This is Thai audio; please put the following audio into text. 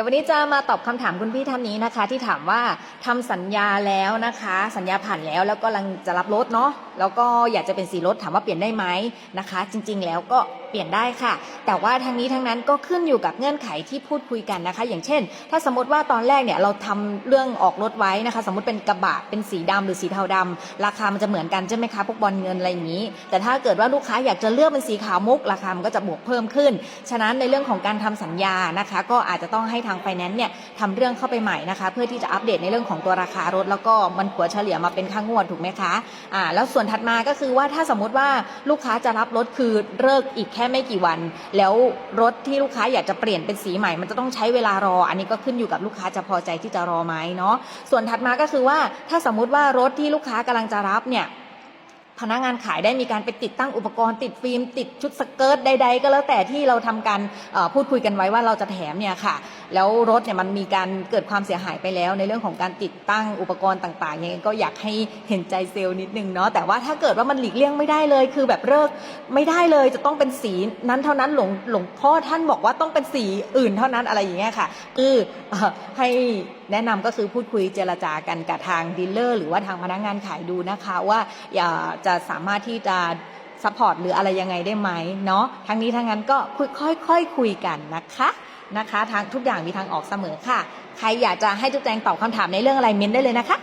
ดี๋ยววันนี้จะมาตอบคำถามคุณพี่ท่านนี้นะคะ ที่ถามว่าทำสัญญาแล้วนะคะ สัญญาผ่านแล้วแล้วก็กำลังจะรับรถเนาะ แล้วก็อยากจะเป็นสีรถถามว่าเปลี่ยนได้ไหมนะคะ จริง ๆ แล้วก็เปลี่ยนได้ค่ะ แต่ว่าทางนี้ทั้งนั้นก็ขึ้นอยู่กับเงื่อนไขที่พูดคุยกันนะคะ อย่างเช่น ถ้าสมมติว่าตอนแรกเนี่ยเราทำเรื่องออกรถไว้นะคะ สมมติเป็นกระบะเป็นสีดำหรือสีเทาดำราคามันจะเหมือนกันใช่ไหมคะพวกบอลเงินอะไรอย่างนี้ แต่ถ้าเกิดว่าลูกค้าอยากจะเลือกเป็นสีขาวมุกราคามันก็จะบวกเพิ่มขึ้น ฉะนั้นในเรื่องของการทำสัญญานะคะ ก็อาจจะต้องให้ทางไฟแนนซ์เนี่ยทำเรื่องเข้าไปใหม่นะคะ เพื่อที่จะอัปเดตในเรื่องของตัวราคารถ แล้วก็มันผัวเฉลี่ยมาเป็นค่างวดถูกไหมคะอ่าแล้วส่วนถัดมาก็คือว่าถ้าสมมติว่าลูกค้าจะรับรถคือเลิกอีกแค่ไม่กี่วัน แล้วรถที่ลูกค้าอยากจะเปลี่ยนเป็นสีใหม่ มันจะต้องใช้เวลารอ อันนี้ก็ขึ้นอยู่กับลูกค้าจะพอใจที่จะรอไหมเนาะส่วนถัดมาก็คือว่าถ้าสมมติว่ารถที่ลูกค้ากำลังจะรับเนี่ย พนักงานขายได้มีการไปติดตั้งอุปกรณ์ติดฟิล์มติดชุดสเกิร์ตใด ๆ ก็แล้วแต่ที่เราทำการพูดคุยกันไว้ว่าเราจะแถมเนี่ยค่ะ แล้วรถเนี่ยมันมีการเกิดความเสียหายไปแล้ว ในเรื่องของการติดตั้งอุปกรณ์ต่างๆยังไงก็อยากให้เห็นใจเซลล์นิดนึงเนาะแต่ว่าถ้าเกิดว่ามันหลีกเลี่ยงไม่ได้เลย คือแบบเลิกไม่ได้เลยจะต้องเป็นสีนั้นเท่านั้นหลวงหลวงพ่อท่านบอกว่าต้องเป็นสีอื่นเท่านั้นอะไรอย่างเงี้ยค่ะคืออให้ แนะนำก็คือพูดคุยเจรจากันกับทางดีลเลอร์หรือว่าทางพนักงานขายดูนะคะว่าอย่าจะสามารถที่จะซัพพอร์ตหรืออะไรยังไงได้ไหมเนาะทั้งนี้ทั้งนั้นก็ค่อยๆค่อยๆคุยกันนะคะนะคะทางทุกอย่างมีทางออกเสมอค่ะ ใครอยากจะให้จุ๊บแจงตอบคำถามในเรื่องอะไรเม้นได้เลยนะคะ